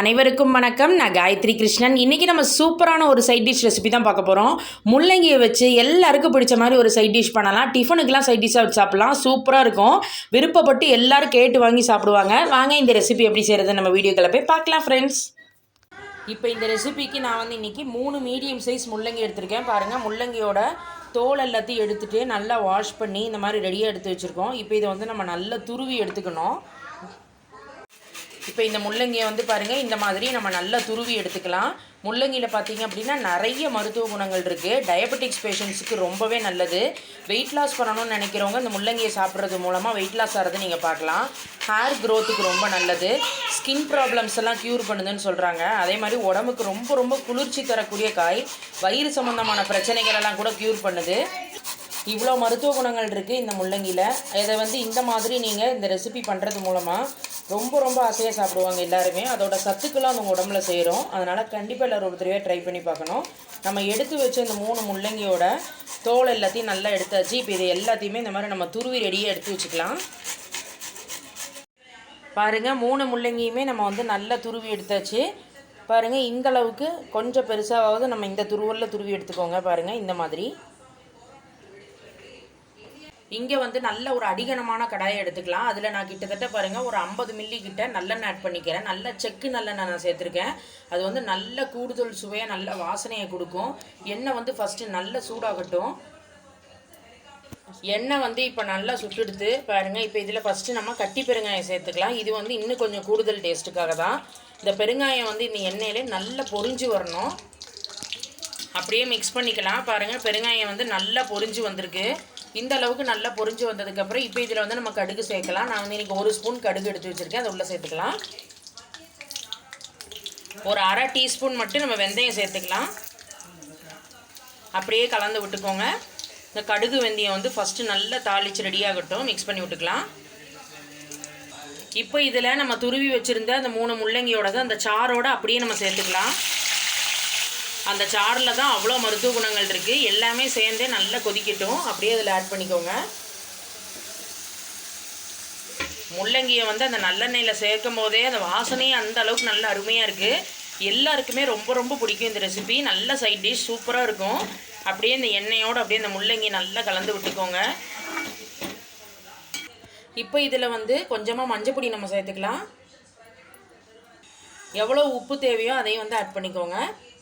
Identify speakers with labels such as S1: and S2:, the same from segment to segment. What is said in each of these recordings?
S1: அனைவருக்கும் வணக்கம். நான் காயத்ரி கிருஷ்ணன். இன்றைக்கி நம்ம சூப்பரான ஒரு சைட் டிஷ் ரெசிபி தான் பார்க்க போகிறோம் முள்ளங்கியை வச்சு எல்லாருக்கும் பிடிச்ச மாதிரி ஒரு சைட் டிஷ் பண்ணலாம். டிஃபனுக்கெலாம் சைட் டிஷ்ஷாக வச்சு சாப்பிட்லாம். சூப்பராக இருக்கும். விருப்பப்பட்டு எல்லோரும் கேட்டு வாங்கி சாப்பிடுவாங்க. வாங்க இந்த ரெசிபி எப்படி செய்கிறது நம்ம வீடியோக்களை போய் பார்க்கலாம் ஃப்ரெண்ட்ஸ் இப்போ இந்த ரெசிபிக்கு நான் வந்து இன்றைக்கி மூணு மீடியம் சைஸ் முள்ளங்கி எடுத்திருக்கேன். பாருங்கள் முள்ளங்கியோட தோல் எல்லாத்தையும் எடுத்துகிட்டு நல்லா வாஷ் பண்ணி இந்த மாதிரி ரெடியாக எடுத்து வச்சுருக்கோம். இப்போ இதை வந்து நம்ம நல்லா துருவி எடுத்துக்கணும். இப்போ இந்த முள்ளங்கியை வந்து பாருங்கள் இந்த மாதிரி நம்ம நல்லா துருவி எடுத்துக்கலாம். முள்ளங்கியில் பார்த்தீங்க அப்படின்னா நிறைய மருத்துவ குணங்கள் இருக்குது டயபெட்டிக்ஸ் பேஷண்ட்ஸுக்கு ரொம்பவே நல்லது. வெயிட் லாஸ் பண்ணணும்னு நினைக்கிறவங்க இந்த முள்ளங்கியை சாப்பிட்றது மூலமாக வெயிட் லாஸ் ஆகிறது நீங்கள் பார்க்கலாம். ஹேர் க்ரோத்துக்கு ரொம்ப நல்லது. ஸ்கின் ப்ராப்ளம்ஸ் எல்லாம் க்யூர் பண்ணுதுன்னு சொல்கிறாங்க அதே மாதிரி உடம்புக்கு ரொம்ப ரொம்ப குளிர்ச்சி தரக்கூடிய காய் வயிறு சம்மந்தமான பிரச்சனைகள் எல்லாம் கூட க்யூர் பண்ணுது. இவ்வளோ மருத்துவ குணங்கள் இருக்குது இந்த முள்ளங்கியில். இதை வந்து இந்த மாதிரி நீங்கள் இந்த ரெசிபி பண்ணுறது மூலமாக ரொம்ப ரொம்ப ஆசையாக சாப்பிடுவாங்க எல்லாருமே. அதோட சத்துக்கெல்லாம் அந்த உடம்புல செய்கிறோம் அதனால் கண்டிப்பாக எல்லோரும் ஒரு தடவை ட்ரை பண்ணி பார்க்கணும். நம்ம எடுத்து வச்ச இந்த மூணு முள்ளங்கியோட தோல் எல்லாத்தையும் நல்லா எடுத்தாச்சு. இப்போ இது எல்லாத்தையுமே இந்த மாதிரி நம்ம துருவி ரெடியாக எடுத்து வச்சுக்கலாம். பாருங்கள் மூணு முள்ளங்கியுமே நம்ம வந்து நல்லா துருவி எடுத்தாச்சு. பாருங்கள் இந்தளவுக்கு கொஞ்சம் பெருசாவது நம்ம இந்த துருவலில் துருவி எடுத்துக்கோங்க. பாருங்கள் இந்த மாதிரி. இங்கே வந்து நல்ல ஒரு அடிகனமான கடாயை எடுத்துக்கலாம். அதில் நான் கிட்டத்தட்ட பாருங்கள் ஒரு ஐம்பது மில்லி கிட்ட நல்லெண்ணெய் ஆட் பண்ணிக்கிறேன். நல்ல செக்கு நல்லெண்ணெய் நான் சேர்த்துருக்கேன். அது வந்து நல்ல கூடுதல் சுவையை நல்ல வாசனையை கொடுக்கும். எண்ணெய் வந்து ஃபஸ்ட்டு நல்ல சூடாகட்டும். எண்ணெய் வந்து இப்போ நல்லா சுட்டுடுத்து பாருங்கள் இப்போ இதில் ஃபஸ்ட்டு நம்ம கட்டி பெருங்காயம் சேர்த்துக்கலாம். இது வந்து இன்னும் கொஞ்சம் கூடுதல் டேஸ்ட்டுக்காக தான் இந்த பெருங்காயம் வந்து இந்த எண்ணெயிலே நல்லா பொறிஞ்சு வரணும். அப்படியே மிக்ஸ் பண்ணிக்கலாம். பாருங்கள் பெருங்காயம் வந்து நல்லா பொரிஞ்சு வந்திருக்கு. இந்த அளவுக்கு நல்லா பொரிஞ்சு வந்ததுக்கப்புறம் இப்போ இதில் வந்து நம்ம கடுகு சேர்க்கலாம். நான் வந்து இன்றைக்கி ஒரு ஸ்பூன் கடுகு எடுத்து வச்சுருக்கேன். அதை உள்ளே சேர்த்துக்கலாம். ஒரு அரை டீஸ்பூன் மட்டும் நம்ம வெந்தயம் சேர்த்துக்கலாம். அப்படியே கலந்து விட்டுக்கோங்க. இந்த கடுகு வெந்தயம் வந்து ஃபஸ்ட்டு நல்லா தாளித்து ரெடியாகட்டும் மிக்ஸ் பண்ணி விட்டுக்கலாம். இப்போ இதில் நம்ம துருவி வச்சுருந்த அந்த மூணு முள்ளங்கியோடது அந்த சாரோடு அப்படியே நம்ம சேர்த்துக்கலாம். அந்த சாரில் தான் அவ்வளோ மருத்துவ குணங்கள் இருக்குது எல்லாமே சேர்ந்தே நல்லா கொதிக்கட்டும். அப்படியே அதில் ஆட் பண்ணிக்கோங்க. முள்ளங்கியை வந்து அந்த நல்லெண்ணெயில் சேர்க்கும் போதே அந்த வாசனையே அந்த அளவுக்கு நல்ல அருமையாக இருக்குது எல்லாருக்குமே ரொம்ப ரொம்ப பிடிக்கும் இந்த ரெசிபி நல்ல சைட் டிஷ் சூப்பராக இருக்கும். அப்படியே இந்த எண்ணெயோடு அப்படியே இந்த முள்ளங்கி நல்லா கலந்து விட்டுக்கோங்க. இப்போ இதில் வந்து கொஞ்சமாக மஞ்சப்பொடி நம்ம சேர்த்துக்கலாம். எவ்வளோ உப்பு தேவையோ அதையும் வந்து ஆட் பண்ணிக்கோங்க.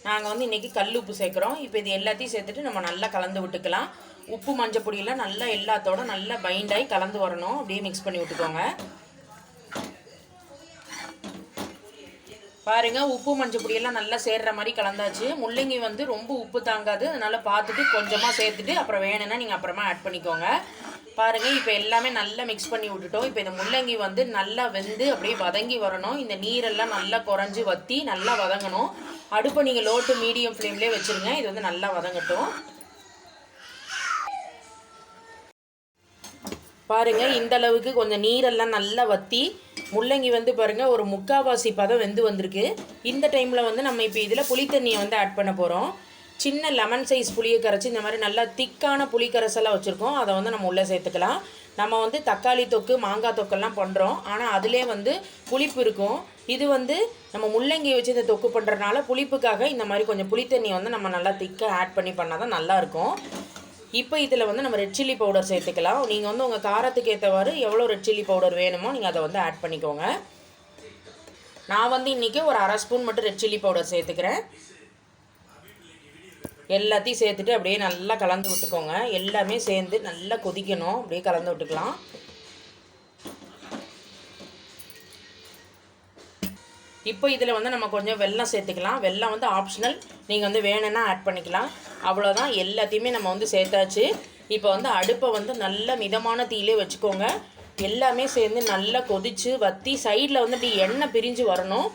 S1: நாங்கள் வந்து இன்றைக்கி கல் உப்பு சேர்க்குறோம். இப்போ இது எல்லாத்தையும் சேர்த்துட்டு நம்ம நல்லா கலந்து விட்டுக்கலாம். உப்பு மஞ்சள் பொடியெல்லாம் நல்லா எல்லாத்தோட நல்லா பைண்டாகி கலந்து வரணும். அப்படியே மிக்ஸ் பண்ணி விட்டுக்கோங்க. பாருங்கள் உப்பு மஞ்சள் பொடியெல்லாம் நல்லா சேர்கிற மாதிரி கலந்தாச்சு. முள்ளங்கி வந்து ரொம்ப உப்பு தாங்காது. அதனால் பார்த்துட்டு கொஞ்சமாக சேர்த்துட்டு அப்புறம் வேணும்னா நீங்கள் அப்புறமா ஆட் பண்ணிக்கோங்க. பாருங்கள் இப்போ எல்லாமே நல்லா மிக்ஸ் பண்ணி விட்டுட்டோம். இப்போ இந்த முள்ளங்கி வந்து நல்லா வெந்து அப்படியே வதங்கி வரணும். இந்த நீரெல்லாம் நல்லா குறைஞ்சி வற்றி நல்லா வதங்கணும். அடுப்பை நீங்கள் லோ டு மீடியம் ஃப்ளேம்லேயே வச்சுருங்க. இது வந்து நல்லா வதங்கட்டும். பாருங்கள் இந்த அளவுக்கு கொஞ்சம் நீரெல்லாம் நல்லா வற்றி முள்ளங்கி வந்து பாருங்கள் ஒரு முக்காவாசி பதம் வெந்து வந்திருக்கு. இந்த டைமில் வந்து நம்ம இப்போ இதில் புளித்தண்ணியை வந்து ஆட் பண்ண போகிறோம் சின்ன லெமன் சைஸ் புளியை கரைச்சி இந்த மாதிரி நல்லா திக்கான புளி கரைசலாக வச்சுருக்கோம். அதை வந்து நம்ம உள்ளே சேர்த்துக்கலாம். நம்ம வந்து தக்காளி தொக்கு மாங்காய் தொக்கெல்லாம் பண்ணுறோம் ஆனால் அதிலே வந்து புளிப்பு இருக்கும். இது வந்து நம்ம முள்ளங்கி வச்சு இந்த தொக்கு பண்ணுறதுனால புளிப்புக்காக இந்த மாதிரி கொஞ்சம் புளித்தண்ணியை வந்து நம்ம நல்லா திக்காக ஆட் பண்ணி பண்ணால் தான் நல்லாயிருக்கும் இப்போ இதில் வந்து நம்ம ரெட் சில்லி பவுடர் சேர்த்துக்கலாம். நீங்கள் வந்து உங்கள் காரத்துக்கு ஏற்றவாறு எவ்வளோ ரெட் சில்லி பவுடர் வேணுமோ நீங்கள் அதை வந்து ஆட் பண்ணிக்கோங்க. நான் வந்து இன்றைக்கி ஒரு அரை ஸ்பூன் மட்டும் ரெட் சில்லி பவுடர் சேர்த்துக்கிறேன். எல்லாத்தையும் சேர்த்துட்டு அப்படியே நல்லா கலந்து விட்டுக்கோங்க. எல்லாமே சேர்ந்து நல்லா கொதிக்கணும். அப்படியே கலந்து விட்டுக்கலாம். இப்போ இதில் வந்து நம்ம கொஞ்சம் வெல்லம் சேர்த்துக்கலாம். வெள்ளம் வந்து ஆப்ஷனல் நீங்கள் வந்து வேணும்னா ஆட் பண்ணிக்கலாம். அவ்வளோதான் எல்லாத்தையுமே நம்ம வந்து சேர்த்தாச்சு. இப்போ வந்து அடுப்பை வந்து நல்ல மிதமான தீயிலே வச்சுக்கோங்க. எல்லாமே சேர்ந்து நல்லா கொதித்து வற்றி சைடில் வந்து இப்படி எண்ணெய் பிரிஞ்சு வரணும்.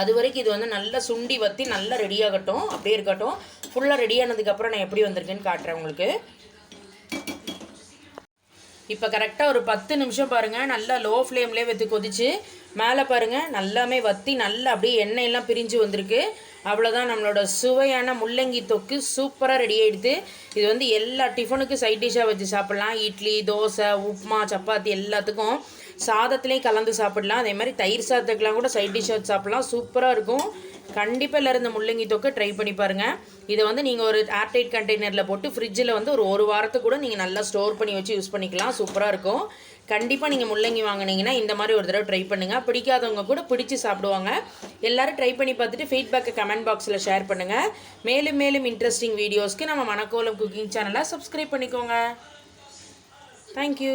S1: அது வரைக்கும் இது வந்து நல்லா சுண்டி வற்றி நல்லா ரெடியாகட்டும் அப்படியே இருக்கட்டும். ஃபுல்லாக ரெடியானதுக்கப்புறம் நான் எப்படி வந்திருக்கேன்னு காட்டுறேன் உங்களுக்கு. இப்போ கரெக்டாக ஒரு பத்து நிமிஷம் பாருங்கள் நல்லா லோ ஃப்ளேம்லேயே வச்சு கொதிச்சு மேலே பாருங்கள் நல்லாமே வற்றி நல்லா அப்படியே எண்ணெயெல்லாம் பிரிஞ்சு வந்திருக்கு. அவ்வளோதான் நம்மளோட சுவையான முள்ளங்கி தொக்கு சூப்பராக ரெடி ஆகிடுது இது வந்து எல்லா டிஃபனுக்கும் சைட் டிஷ்ஷாக வச்சு சாப்பிட்லாம். இட்லி தோசை உப்புமா சப்பாத்தி எல்லாத்துக்கும். சாதத்துலேயும் கலந்து சாப்பிடலாம். அதே மாதிரி தயிர் சாதத்துக்கெலாம் கூட சைட் டிஷ் வச்சு சாப்பிடலாம். சூப்பராக இருக்கும். கண்டிப்பாக எல்லோரும் இந்த முள்ளங்கி தொக்கை ட்ரை பண்ணி பாருங்கள் இதை வந்து நீங்கள் ஒரு ஏர்டைட் கண்டெய்னரில் போட்டு ஃப்ரிட்ஜில் வந்து ஒரு ஒரு வாரத்துக்கு கூட நீங்கள் நல்லா ஸ்டோர் பண்ணி வச்சு யூஸ் பண்ணிக்கலாம். சூப்பராக இருக்கும். கண்டிப்பாக நீங்கள் முள்ளங்கி வாங்கினீங்கன்னா இந்த மாதிரி ஒரு தடவை ட்ரை பண்ணுங்கள் பிடிக்காதவங்க கூட பிடிச்சி சாப்பிடுவாங்க. எல்லோரும் ட்ரை பண்ணி பார்த்துட்டு ஃபீட்பேக்கை கமெண்ட் பாக்ஸில் ஷேர் பண்ணுங்கள் மேலும் மேலும் இன்ட்ரெஸ்டிங் வீடியோஸ்க்கு நம்ம மணக்கோலம் குக்கிங் சேனலை சப்ஸ்கிரைப் பண்ணிக்கோங்க. Thank you